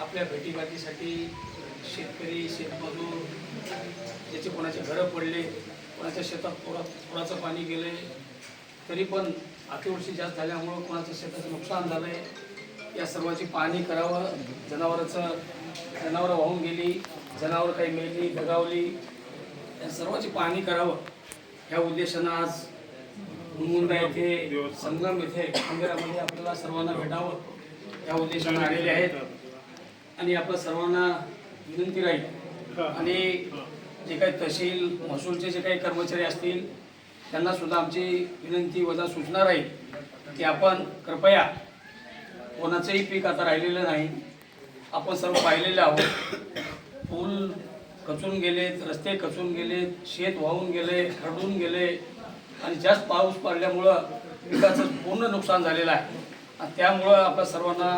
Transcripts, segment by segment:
आपल्या भेटीगाठीसाठी शेतकरी शेतमजूर ज्याचे कोणाचे घरं पडले कोणाच्या शेतात पुरा पुराचं पाणी गेले तरी पण अतिवृष्टी जास्त झाल्यामुळं कोणाचं शेताचं नुकसान झालं आहे या सर्वाची पाहणी करावं. जनावराचं जनावरं वाहून गेली जनावरं काही मेली दगावली या सर्वाची पाहणी करावं. ह्या उद्देशानं आज मुंबई येथे संगम येथे मंदिरामध्ये आपल्याला सर्वांना भेटावं. या उद्देशानं आलेले आहेत. आणि आपल्या सर्वांना विनंती राहील. आणि जे काही तहसील महसूलचे जे काही कर्मचारी असतील त्यांना सुद्धा आमची विनंती वजा सूचना राहील की आपण कृपया कोणाचंही पीक आता राहिलेलं नाही आपण सर्व पाहिलेले आहोत. पूल कचून गेलेत रस्ते कचून गेलेत शेत वाहून गेले खरडून गेले आणि जास्त पाऊस पडल्यामुळं पिकाचं पूर्ण नुकसान झालेलं आहे. आणि त्यामुळं आपल्या सर्वांना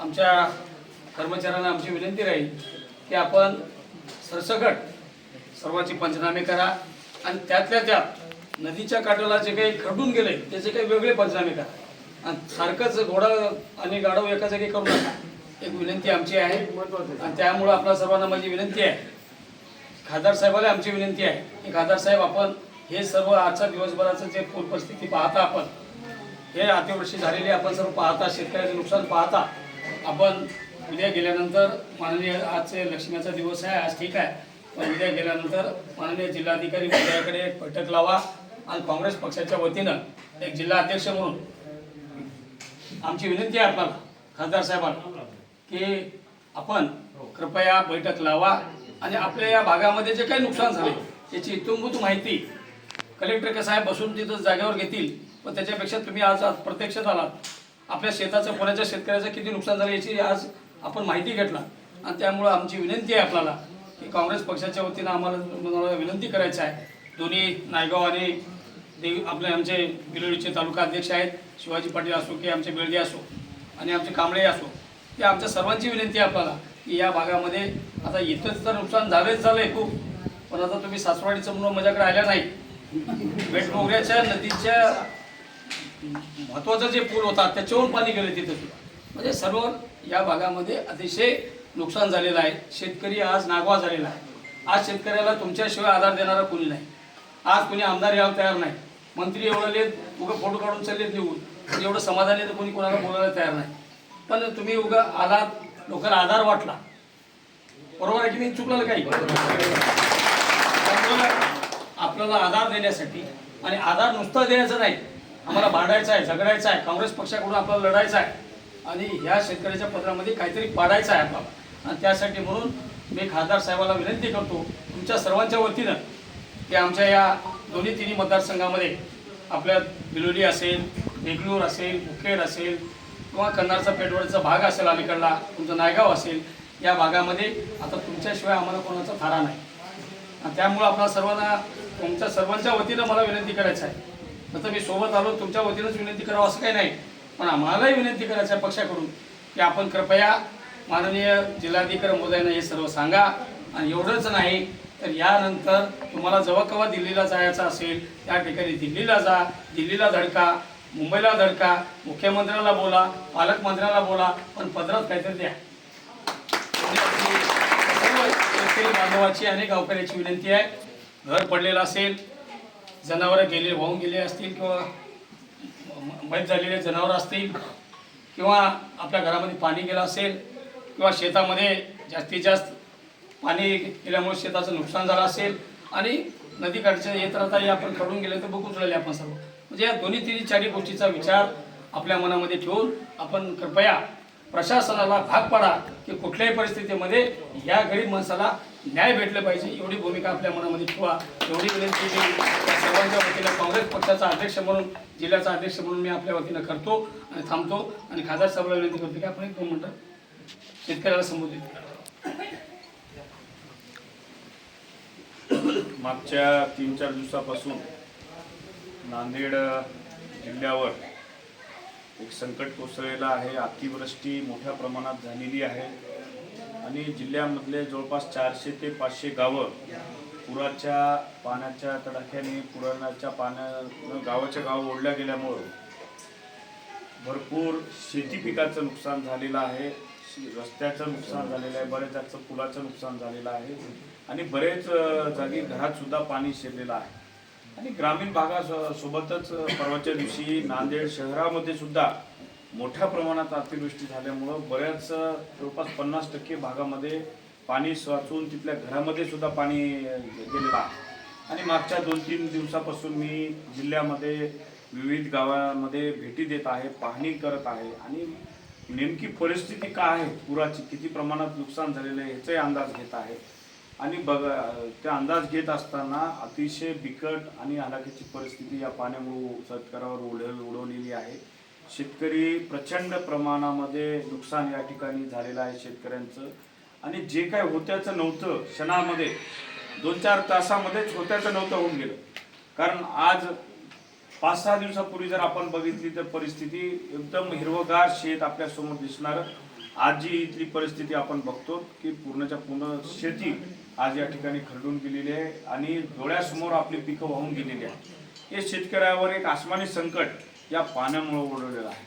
आमच्या कर्मचाऱ्यांना आमची विनंती राहील की आपण सरसकट सर्वांचे पंचनामे करा आणि त्यातल्या त्यात नदीच्या काठाला जे काही खडून गेले त्याचे काही वेगळे पंचनामे करा. आणि सारखंच घोडा आणि गाडव एका जागी करू नका. एक विनंती आमची आहे. आणि त्यामुळं आपल्या सर्वांना माझी विनंती आहे. खासदार साहेबाला आमची विनंती आहे की खासदार साहेब आपण हे सर्व आजच्या दिवसभराचं जे पूर परिस्थिती पाहता आपण हे अतिवृष्टी झालेली आपण सर्व पाहता शेतकऱ्याचं नुकसान पाहता आपण उद्या गेल्यानंतर माननीय आजचे लक्ष्मीचा दिवस आहे आज ठीक आहे. पण उद्या गेल्यानंतर माननीय जिल्हाधिकारी महोदयाकडे एक बैठक लावा आणि काँग्रेस पक्षाच्या वतीनं एक जिल्हा अध्यक्ष म्हणून. आमची विनंती आहे आपल्याला खासदार साहेबांना की आपण कृपया बैठक लावा आणि आपल्या या भागामध्ये जे काही नुकसान झाले याची इत्युंभूत माहिती कलेक्टर कसं आहे बसून तिथं जागेवर घेतील. पण त्याच्यापेक्षा तुम्ही आज आज प्रत्यक्षात आलात. आपल्या शेताचं कोणाच्या शेतकऱ्याचं किती नुकसान झालं याची आज आपण माहिती घेतला. आणि त्यामुळं आमची विनंती आहे आपल्याला की काँग्रेस पक्षाच्या वतीनं आम्हाला विनंती करायची आहे. दोन्ही नायगाव आणि देवी आपले आमचे बिलोडीचे तालुका अध्यक्ष आहेत. शिवाजी पाटील असो की आमचे बेळगे असो आणि आमचे कांबळे असो. ते आमच्या सर्वांची विनंती आहे आपल्याला की या भागामध्ये आता इथंच तर नुकसान झालंच झालं आहे खूप. पण आता तुम्ही सासवाडीचं म्हणून माझ्याकडे आल्या नाही. बेटमोगऱ्याच्या नदीच्या महत्त्वाचं जे पूल होता त्याच्यावरून पाणी गेलं तिथं म्हणजे सर्व या भागामध्ये अतिशय नुकसान झालेलं आहे. शेतकरी आज नागवा झालेला आहे. आज शेतकऱ्याला तुमच्याशिवाय आधार देणारा कोणी नाही. आज कोणी आमदार यायला तयार नाही. मंत्री एवढे उगं फोटो काढून चाललेत निघून. एवढं समाधान तर कोणी कोणाला बोलायला तयार नाही. पण तुम्ही उगं आलात लोकांना आधार वाटला. बरोबर आहे की नाही? चुकलं काही? आपल्याला आधार देण्यासाठी आणि आधार नुसता द्यायचा नाही. आम्हाला भांडायचं आहे झगडायचं आहे काँग्रेस पक्षाकडून आपल्याला लढायचं आहे. आणि ह्या शेतकऱ्याच्या पत्रामध्ये काहीतरी पाडायचं आहे आपल्याला आणि त्यासाठी म्हणून मी खासदार साहेबाला विनंती करतो तुमच्या सर्वांच्या वतीनं की आमच्या या दोन्ही तिन्ही मतदारसंघामध्ये आपल्या बिलोली असेल देगलूर असेल मुखेड असेल किंवा कन्नारचा पेटवडचा भाग असेल अलीकडला तुमचं नायगाव असेल या भागामध्ये आता तुमच्याशिवाय आम्हाला कोणाचा थारा नाही. आणि त्यामुळं आपल्या सर्वांना तुमच्या सर्वांच्या वतीनं मला विनंती करायचं आहे. आता मी सोबत आलो तुमच्या वतीनंच विनंती करावं असं काही नाही. पण आम्हालाही विनंती करायचं आहे पक्षाकडून की आपण कृपया माननीय जिल्हाधिकारी महोदयांना हे सर्व सांगा. आणि एवढंच नाही तर यानंतर तुम्हाला जेव्हा केव्हा दिल्लीला जायचं असेल त्या ठिकाणी दिल्लीला जा दिल्लीला धडका मुंबईला धडका मुख्यमंत्र्याला बोला पालकमंत्र्याला बोला पण पदरात काहीतरी द्या. शेतकरी बांधवाची आणि गावकऱ्याची विनंती आहे. घर पडलेलं असेल जनावरं गेले वाहून गेले असतील किंवा मैत झालेले जनावरं असतील किंवा आपल्या घरामध्ये पाणी गेलं असेल किंवा शेतामध्ये जास्तीत जास्त पाणी गेल्यामुळे शेताचं नुकसान झालं असेल आणि नदीकाठच्या येत राहता आपण कडून गेले तर बघूच राहिले आपण सर्व. म्हणजे या दोन्ही तिन्ही चारही गोष्टीचा विचार आपल्या मनामध्ये ठेवून आपण कृपया प्रशासनाला भाग पाडा की कुठल्याही परिस्थितीमध्ये या गरीब माणसाला न्याय भेटलं पाहिजे एवढी भूमिका आपल्या मनामध्ये ठेवा. एवढी विनंती मी सर्वांच्या वतीनं काँग्रेस पक्षाचा अध्यक्ष म्हणून जिल्ह्याचा अध्यक्ष म्हणून मी आपल्या वतीनं करतो आणि थांबतो. आणि खासदार साहेबांना विनंती करतो की आपण एक दोन मिनटं शेतकऱ्याला संबोधित मागच्या तीन चार दिवसापासून नांदेड जिल्ह्यावर एक संकट कोसळलेलं आहे अतिवृष्टी मोठ्या प्रमाणात झालेली आहे. आणि जिल्ह्यामधले जवळपास चारशे ते पाचशे गावं पुराच्या पाण्याच्या तडाख्याने पुराच्या पाण्यानं गावाच्या गाव ओढल्या गेल्यामुळं भरपूर शेती पिकाचं नुकसान झालेलं आहे रस्त्याचं नुकसान झालेलं आहे बऱ्याच जागचं पुलाचं नुकसान झालेलं आहे. आणि बरेच जागी घरातसुद्धा पाणी शिरलेलं आहे. आणि ग्रामीण भागासोबतच परवाच्या दिवशी नांदेड शहरामध्ये सुद्धा मोठ्या प्रमाणात अतिवृष्टी झाल्यामुळं बऱ्याच जवळपास पन्नास टक्के भागामध्ये पाणी साचून तिथल्या घरामध्ये सुद्धा पाणी अ, गेलेलं आहे. आणि मागच्या दोन तीन दिवसापासून मी जिल्ह्यामध्ये विविध गावांमध्ये भेटी देत आहे पाहणी करत आहे आणि नेमकी परिस्थिती काय आहे पुराची किती प्रमाणात नुकसान झालेलं आहे याचाही अंदाज घेत आहे. आणि बघा त्या अंदाज घेत असताना अतिशय बिकट आणि हलाखीची परिस्थिती या पाण्यामुळे शेतकऱ्यावर उडव उडवलेली आहे. शेतकरी प्रचंड प्रमाणामध्ये नुकसान या ठिकाणी झालेलं आहे शेतकऱ्यांचं. आणि जे काय होत्याचं नव्हतं क्षणामध्ये दोन चार तासामध्येच होत्याचं नव्हतं होऊन गेलं. कारण आज पाच सहा दिवसापूर्वी जर आपण बघितली तर परिस्थिती एकदम हिरवगार शेत आपल्यासमोर दिसणार. आज जी इथली परिस्थिती आपण बघतो की पूर्णच्या पूर्ण शेती आज या ठिकाणी खरडून गेलेली आहे आणि डोळ्यासमोर आपली पिकं वाहून गेलेली आहे हे शेतकऱ्यावर एक आसमानी संकट या पाण्यामुळे ओढवलेलं आहे.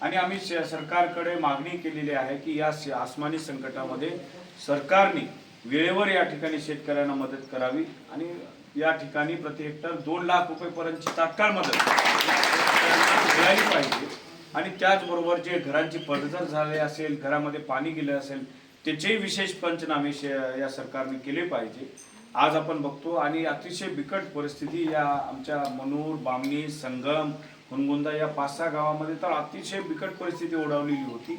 आणि आम्ही सरकारकडे मागणी केलेली आहे की या आसमानी संकटामध्ये सरकारने वेळेवर या ठिकाणी शेतकऱ्यांना मदत करावी आणि या ठिकाणी प्रति हेक्टर दोन लाख रुपयेपर्यंतची तात्काळ मदत मिळाली पाहिजे. आणि त्याचबरोबर जे घरांची पडझड झाले असेल घरामध्ये पाणी गेले असेल त्याचेही विशेष पंचनामे या सरकारने केले पाहिजे आज आपण बघतो आणि अतिशय बिकट परिस्थिती या आमच्या मनूर बामणी संगम हुनगुंदा या पाच सहा गावामध्ये तर अतिशय बिकट परिस्थिती ओढवलेली होती.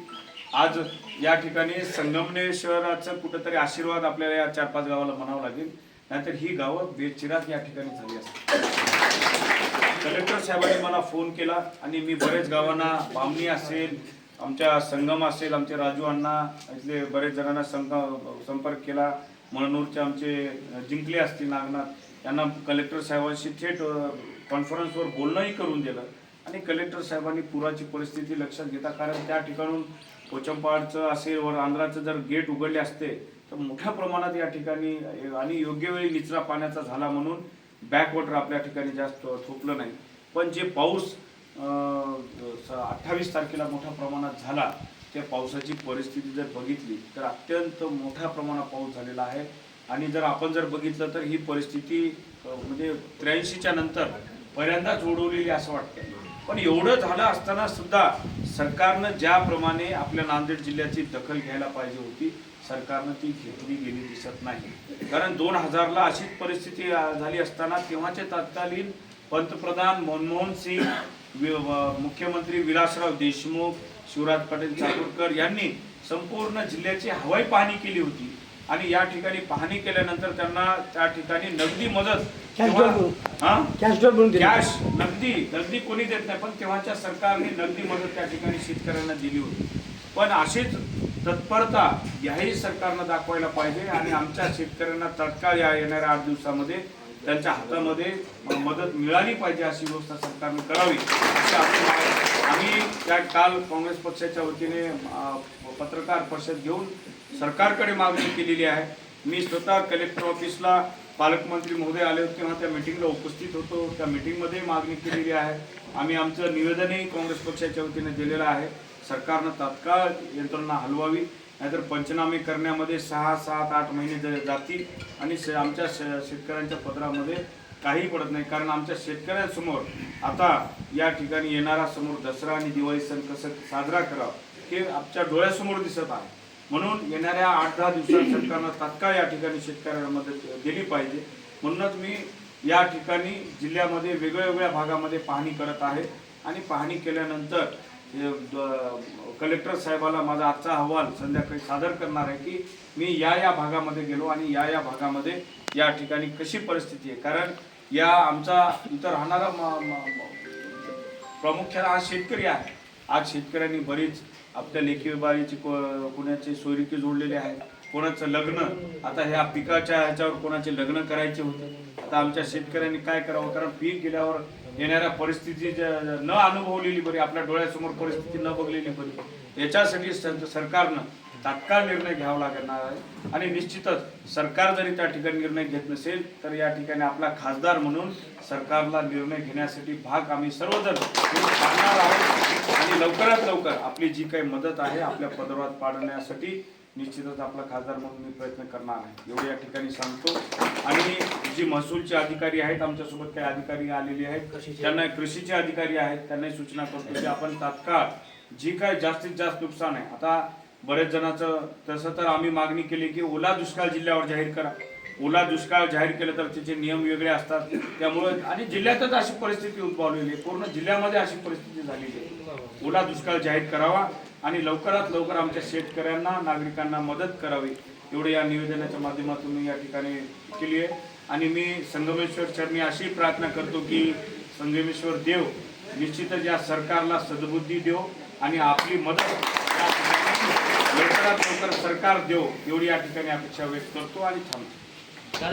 आज या ठिकाणी संगमनेश्वराचं कुठंतरी आशीर्वाद आपल्याला या चार पाच गावाला म्हणावं लागेल. नाहीतर ही गावं बेचिरात या ठिकाणी झाली असतात कलेक्टर साहेबांनी मला फोन केला आणि मी बरेच गावांना बामणी असेल आमच्या संगम असेल आमचे राजू अण्णा इथले बरेच जणांना संक संपर्क केला. मणूरचे आमचे जिंकले असतील नागनाथ. यांना कलेक्टर साहेबांशी थेट कॉन्फरन्सवर बोलणंही करून दिलं. आणि कलेक्टर साहेबांनी पुराची परिस्थिती लक्षात घेता कारण त्या ठिकाणून कोचंपाडचं असेल वर आंध्राचं जर गेट उघडले असते तर मोठ्या प्रमाणात या ठिकाणी आणि योग्य वेळी निचरा पाण्याचा झाला म्हणून बॅकवॉटर आपल्या ठिकाणी जास्त थोपलं नाही. पण जे पाऊस अठ्ठावीस तारखेला मोठ्या प्रमाणात झाला. त्या पावसाची परिस्थिती जर बघितली तर अत्यंत मोठ्या प्रमाणात पाऊस झालेला आहे. आणि जर आपण जर बघितलं तर ही परिस्थिती म्हणजे त्र्याऐंशीच्या नंतर पहिल्यांदाच ओढवलेली असं वाटतं पण एवढं झालं असताना सुद्धा सरकारनं ज्याप्रमाणे आपल्या नांदेड जिल्ह्याची दखल घ्यायला पाहिजे होती सरकारनं ती घेतली गेली दिसत नाही. कारण दोन हजारला अशीच परिस्थिती झाली असताना तेव्हाचे तत्कालीन पंतप्रधान मनमोहन सिंग मुख्यमंत्री विलासराव देशमुख शिवराज पाटील चाकूरकर यांनी संपूर्ण जिल्ह्याची हवाई पाहणी केली होती. आणि या ठिकाणी पाहणी केल्यानंतर त्यांना त्या ठिकाणी नगदी मदत कॅश हा? नगदी नगदी कोणी देत नाही पण तेव्हाच्या सरकारने नगदी मदत त्या ठिकाणी शेतकऱ्यांना दिली होती. पण अशीच तत्परता याही सरकारनं दाखवायला पाहिजे आणि आमच्या शेतकऱ्यांना तत्काळ या येणाऱ्या आठ दिवसामध्ये त्यांच्या हातामध्ये मदत मिळाली पाहिजे अशी व्यवस्था सरकारने करावी. अशी आम्ही त्या काल काँग्रेस पक्षाच्या वतीने पत्रकार परिषद घेऊन सरकारकडे मागणी केलेली आहे. मी स्वतः कलेक्टर ऑफिसला पालकमंत्री महोदय आले होते तेव्हा त्या मिटिंगला उपस्थित होतो. त्या मिटिंगमध्ये मागणी केलेली आहे. आम्ही आमचं निवेदनही काँग्रेस पक्षाच्या वतीने दिलेलं आहे. सरकारनं तात्काळ यंत्रणा हलवावी. नाहीतर पंचनामे करण्यामध्ये सहा सात आठ महिने ज- जातील आणि शे- आमच्या शे- शेतकऱ्यांच्या पदरामध्ये काही पडत नाही. कारण आमच्या शेतकऱ्यांसमोर आता या ठिकाणी येणारा समोर दसरा आणि दिवाळी सण कसं साजरा करावा हे आमच्या डोळ्यासमोर दिसत आहे. म्हणून येणाऱ्या आठ दहा दिवसात सरकारनं तात्काळ या ठिकाणी शेतकऱ्यांना मदत दिली पाहिजे. म्हणूनच मी या ठिकाणी जिल्ह्यामध्ये वेगळ्या वेगळ्या भागामध्ये पाहणी करत आहे. आणि पाहणी केल्यानंतर कलेक्टर साहेबाला माझा आजचा अहवाल संध्याकाळी सादर करणार आहे की मी या या भागामध्ये गेलो आणि या या भागामध्ये या ठिकाणी कशी परिस्थिती आहे? कारण या आमचा इथं राहणारा म- प्रामुख्याने आज शेतकरी आहे. आज शेतकऱ्यांनी बरीच आपल्या लेखी बारीची कोणाचे सोयरिके जोडलेले आहेत कोणाचं लग्न आता ह्या पिकाच्या ह्याच्यावर कोणाचे लग्न करायचे होते. आता आमच्या शेतकऱ्यांनी काय करावं? कारण पीक गेल्यावर येणाऱ्या परिस्थिती न अनुभवलेली बरी आपल्या डोळ्यासमोर परिस्थिती न बघलेली बरी याच्यासाठी सरकारनं तात्काळ निर्णय घ्यावा लागणार आहे. आणि निश्चितच सरकार जरी त्या ठिकाणी निर्णय घेत नसेल तर या ठिकाणी आपला खासदार म्हणून सरकारला निर्णय घेण्यासाठी भाग आम्ही सर्वजण हे पाडणार आहोत. आणि लवकरात लवकर आपली जी काही मदत आहे आपल्या पदरात पाडण्यासाठी निश्चितच आपला खासदार म्हणून मी प्रयत्न करणार आहे. एवढे या ठिकाणी सांगतो. आणि जी महसूलचे अधिकारी आहेत आमच्यासोबत काही अधिकारी आलेले आहेत. त्यांना कृषीचे अधिकारी आहेत. त्यांनाही सूचना करतो की आपण तात्काळ जी काय जास्तीत जास्त नुकसान आहे आता बरेच जणांचं तसं तर आम्ही मागणी केली की ओला दुष्काळ जिल्ह्यावर जाहीर करा. ओला दुष्काळ जाहीर केलं तर त्याचे नियम वेगळे असतात. त्यामुळे आणि जिल्ह्यातच अशी परिस्थिती उद्भवलेली आहे. पूर्ण जिल्ह्यामध्ये अशी परिस्थिती झालेली आहे. ओला दुष्काळ जाहीर करावा. आणि लवकरात लवकर आमच्या शेतकऱ्यांना नागरिकांना मदत करावी एवढे या निवेदनाच्या माध्यमातून मी या ठिकाणी केली आहे. आणि मी संगमेश्वर चरणी अशी प्रार्थना करतो की संगमेश्वर देव निश्चितच या सरकारला सद्बुद्धी देव आणि आपली मदत लवकरात लवकर सरकार देव एवढी या ठिकाणी अपेक्षा व्यक्त करतो आणि थांबतो.